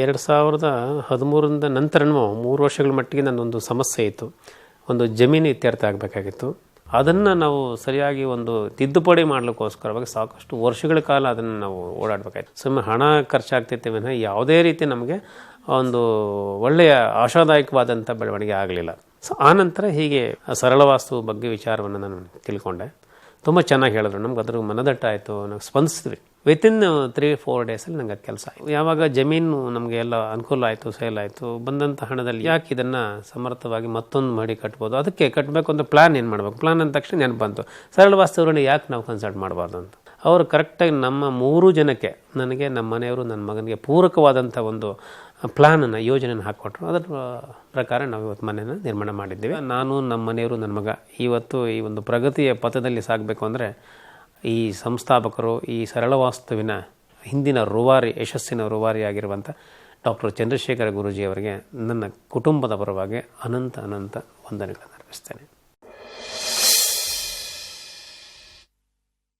ಎರಡು ಸಾವಿರದ ಹದಿಮೂರರಿಂದ ನಂತರನೂ ಮೂರು ವರ್ಷಗಳ ಮಟ್ಟಿಗೆ ನನ್ನೊಂದು ಸಮಸ್ಯೆ ಇತ್ತು. ಒಂದು ಜಮೀನು ಇತ್ಯರ್ಥ ಆಗಬೇಕಾಗಿತ್ತು. ಅದನ್ನು ನಾವು ಸರಿಯಾಗಿ ಒಂದು ತಿದ್ದುಪಡಿ ಮಾಡಲಿಕ್ಕೋಸ್ಕರವಾಗಿ ಸಾಕಷ್ಟು ವರ್ಷಗಳ ಕಾಲ ಅದನ್ನು ನಾವು ಓಡಾಡಬೇಕಾಯ್ತು. ಸುಮ್ಮನೆ ಹಣ ಖರ್ಚಾಗ್ತಿತ್ತು ವಿನಃ ಯಾವುದೇ ರೀತಿ ನಮಗೆ ಒಂದು ಒಳ್ಳೆಯ ಆಶಾದಾಯಕವಾದಂಥ ಬೆಳವಣಿಗೆ ಆಗಲಿಲ್ಲ. ಸೊ ಆನಂತರ ಹೀಗೆ ಸರಳ ವಾಸ್ತು ಬಗ್ಗೆ ವಿಚಾರವನ್ನು ನಾನು ತಿಳ್ಕೊಂಡೆ. ತುಂಬ ಚೆನ್ನಾಗಿ ಹೇಳಿದ್ರು. ನಮ್ಗೆ ಅದ್ರ ಮನದಟ್ಟಾಯಿತು. ನಾವು ಸ್ಪಂದಿಸಿದ್ವಿ ವಿತಿನ್ ತ್ರೀ ಫೋರ್ ಡೇಸಲ್ಲಿ ನಂಗೆ ಅದು ಕೆಲಸ ಆಯಿತು. ಯಾವಾಗ ಜಮೀನು ನಮಗೆ ಎಲ್ಲ ಅನುಕೂಲ ಆಯಿತು ಸೇಲ್ ಆಯಿತು ಬಂದಂಥ ಹಣದಲ್ಲಿ ಯಾಕೆ ಇದನ್ನು ಸಮರ್ಥವಾಗಿ ಮತ್ತೊಂದು ಮಾಡಿ ಕಟ್ಬೋದು? ಅದಕ್ಕೆ ಕಟ್ಟಬೇಕು ಅಂತ ಪ್ಲಾನ್ ಏನು ಮಾಡಬೇಕು? ಪ್ಲಾನ್ ಅಂದ ತಕ್ಷಣ ನೆನಪು ಬಂತು. ಸರಳ ವಾಸ್ತವರನ್ನು ಯಾಕೆ ನಾವು ಕನ್ಸಲ್ಟ್ ಮಾಡಬಾರ್ದು ಅಂತ. ಅವರು ಕರೆಕ್ಟಾಗಿ ನಮ್ಮ ಮೂರು ಜನಕ್ಕೆ, ನನಗೆ, ನಮ್ಮ ಮನೆಯವರು, ನನ್ನ ಮಗನಿಗೆ ಪೂರಕವಾದಂಥ ಒಂದು ಪ್ಲಾನನ್ನು ಯೋಜನೆಯನ್ನು ಹಾಕ್ಕೊಟ್ರು ಅದರ ಪ್ರಕಾರ ನಾವು ಇವತ್ತು ಮನೆಯನ್ನು ನಿರ್ಮಾಣ ಮಾಡಿದ್ದೀವಿ. ನಾನು, ನಮ್ಮ ಮನೆಯವರು, ನನ್ನ ಮಗ, ಇವತ್ತು ಈ ಒಂದು ಪ್ರಗತಿಯ ಪಥದಲ್ಲಿ ಸಾಗಬೇಕು ಅಂದರೆ ಈ ಸಂಸ್ಥಾಪಕರು ಈ ಸರಳ ವಾಸ್ತುವಿನ ಹಿಂದಿನ ರೂವಾರಿ, ಯಶಸ್ಸಿನ ರೂವಾರಿಯಾಗಿರುವಂಥ ಡಾಕ್ಟರ್ ಚಂದ್ರಶೇಖರ ಗುರೂಜಿ ಅವರಿಗೆ ನನ್ನ ಕುಟುಂಬದ ಪರವಾಗಿ ಅನಂತ ಅನಂತ ವಂದನೆಗಳನ್ನು ಅರ್ಪಿಸ್ತೇನೆ